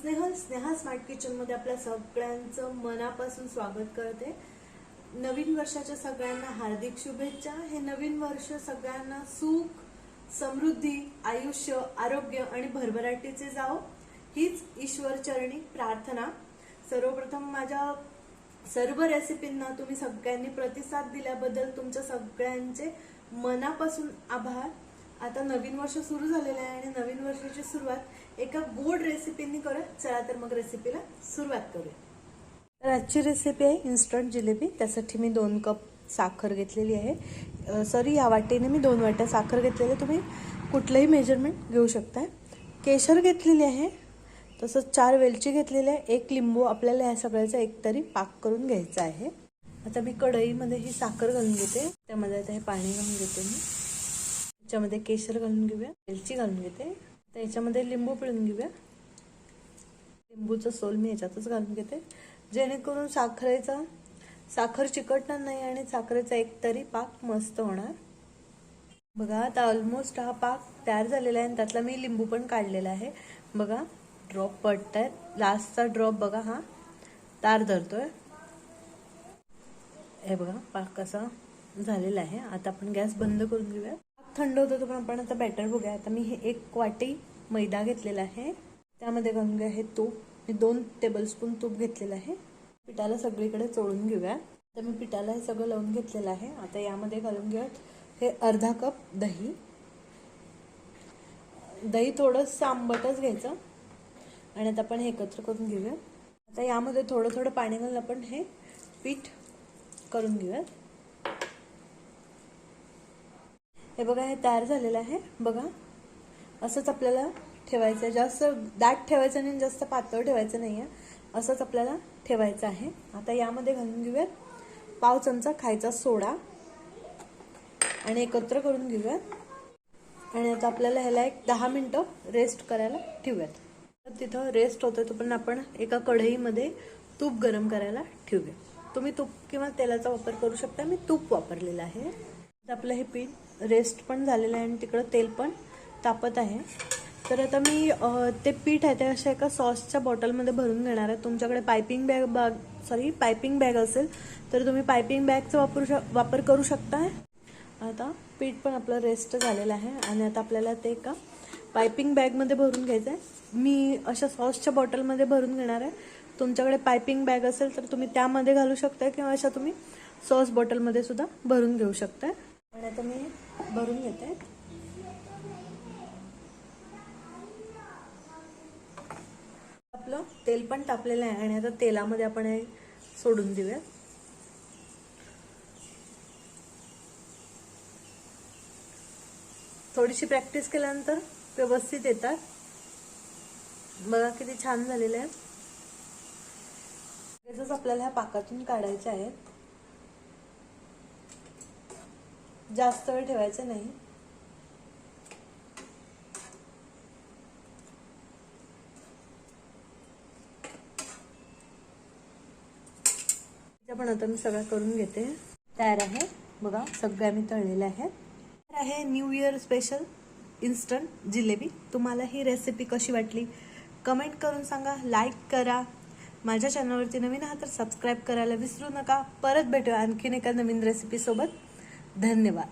Snehal Sneha smart किचनमध्ये आपल्या सगळ्यांचं मनापासून स्वागत करते. नवीन वर्षाच्या सगळ्यांना हार्दिक शुभेच्छा. हे नवीन वर्ष सगळ्यांना सुख समृद्धी आयुष्य आरोग्य आणि भरभराटीचे जाओ हीच ईश्वर चरणी प्रार्थना. सर्वप्रथम माझ्या सर्व रेसिपींना तुम्ही सगळ्यांनी प्रतिसाद दिल्याबद्दल तुमच्या सगळ्यांचे मनापासून आभार. आता नवीन वर्ष सुरू झालेलं आहे आणि नवीन वर्षाची सुरुवात एका गोड रेसिपींनी करूया. चला तर मग रेसिपीला सुरुवात करूया. तर आजची रेसिपी आहे इन्स्टंट जिलेबी. त्यासाठी मी दोन कप साखर घेतलेली आहे. सॉरी या वाटेने मी दोन वाट्या साखर घेतलेली तुम्ही कुठलंही मेजरमेंट घेऊ शकताय. केशर घेतलेली आहे. तसंच चार वेलची घेतलेली आहे. एक लिंबू आपल्याला या सगळ्याचा एक तरी पाक करून घ्यायचा आहे. आता मी कढईमध्ये ही साखर घालून घेते. त्यामध्ये आता हे पाणी घालून घेते मी. याच्यामध्ये केशर घालून घेऊया वेलची घालून घेते. तर याच्यामध्ये लिंबू पिळून घेऊया. लिंबूचं सोल मी याच्यातच घालून घेते. जेणेकरून साखरेचा साखर चिकटणार नाही आणि साखरेचा एक तरी पाक मस्त होणार. बघा आता ऑलमोस्ट हा पाक तयार झालेला आहे आणि त्यातला मी लिंबू पण काढलेला आहे. बघा ड्रॉप पडत आहेत लास्टचा ड्रॉप बघा हा तार धरतोय. हे बघा पाक कसा झालेला आहे. आता आपण गॅस बंद करून घेऊया. थंड होतं पण आपण आता बॅटर बघूया. आता मी हे एक वाटी मैदा घेतलेला आहे. त्यामध्ये घालून घ्या हे तूप. मी दोन टेबलस्पून तूप घेतलेलं आहे. पिठाला सगळीकडे चोळून घेऊया. तर मी पिठाला हे सगळं लावून घेतलेलं आहे. आता यामध्ये घालून घेऊयात हे अर्धा कप दही. दही थोडं सांबटच घ्यायचं. आणि आता आपण हे एकत्र करून घेऊया. आता यामध्ये थोडं थोडं पाणी घालून आपण हे पीठ करून घेऊयात. हे बघा हे तयार झालेलं आहे. बघा असंच आपल्याला ठेवायचं आहे. जास्त दाट ठेवायचं नाही जास्त पातळ ठेवायचं नाही आहे असंच आपल्याला ठेवायचं आहे. आता यामध्ये घालून घेऊयात पाव चमचा खायचा सोडा आणि एकत्र करून घेऊयात. आणि आता आपल्याला ह्याला एक दहा मिनटं रेस्ट करायला ठेवूयात. तर तिथं रेस्ट होतं तो पण आपण एका कढईमध्ये तूप गरम करायला ठेवूया तुम्ही तूप किंवा तेलाचा वापर करू शकता. मी तूप वापरलेलं आहे. तर आपलं हे पीठ रेस्ट पण झालेलं आहे आणि तिकडं तेल पण तापत आहे. तर आता मी ते पीठ आहे ते अशा एका सॉसच्या बॉटलमध्ये भरून घेणार आहे. तुमच्याकडे piping bag bag sorry piping bag असेल तर तुम्ही पायपिंग बॅगचा वापरू शक वापर करू शकता आता पीठ पण आपलं रेस्ट झालेलं आहे आणि आता आपल्याला ते एका पायपिंग बॅगमध्ये भरून घ्यायचं आहे मी अशा सॉसच्या बॉटलमध्ये भरून घेणार आहे. तुमच्याकडे पायपिंग बॅग असेल तर तुम्ही त्यामध्ये घालू शकता किंवा अशा तुम्ही सॉस बॉटलमध्ये सुद्धा भरून घेऊ शकता आणि आता मी भरून घेते. आपलं तेल पण तापलेलं आहे आणि आता तेलामध्ये आपण हे सोडून देऊया थोडीशी प्रॅक्टिस केल्यानंतर व्यवस्थित येतात. बघा किती छान झालेले आहे. त्याच आपल्याला ह्या पाकातून काढायचे आहेत. जास्त वेळ ठेवायचं नाही. पण आता मी सगळं करून घेते. तयार आहे. बघा सगळ्या मी तळलेल्या आहेत. तर आहे new year special instant jalebi. तुम्हाला ही रेसिपी कशी वाटली? कमेंट करून सांगा लाईक करा. माझ्या चॅनलवरती नवीन आहात तर सबस्क्राईब करायला विसरू नका. परत भेटूया आणखीन एका नवीन रेसिपीसोबत धन्यवाद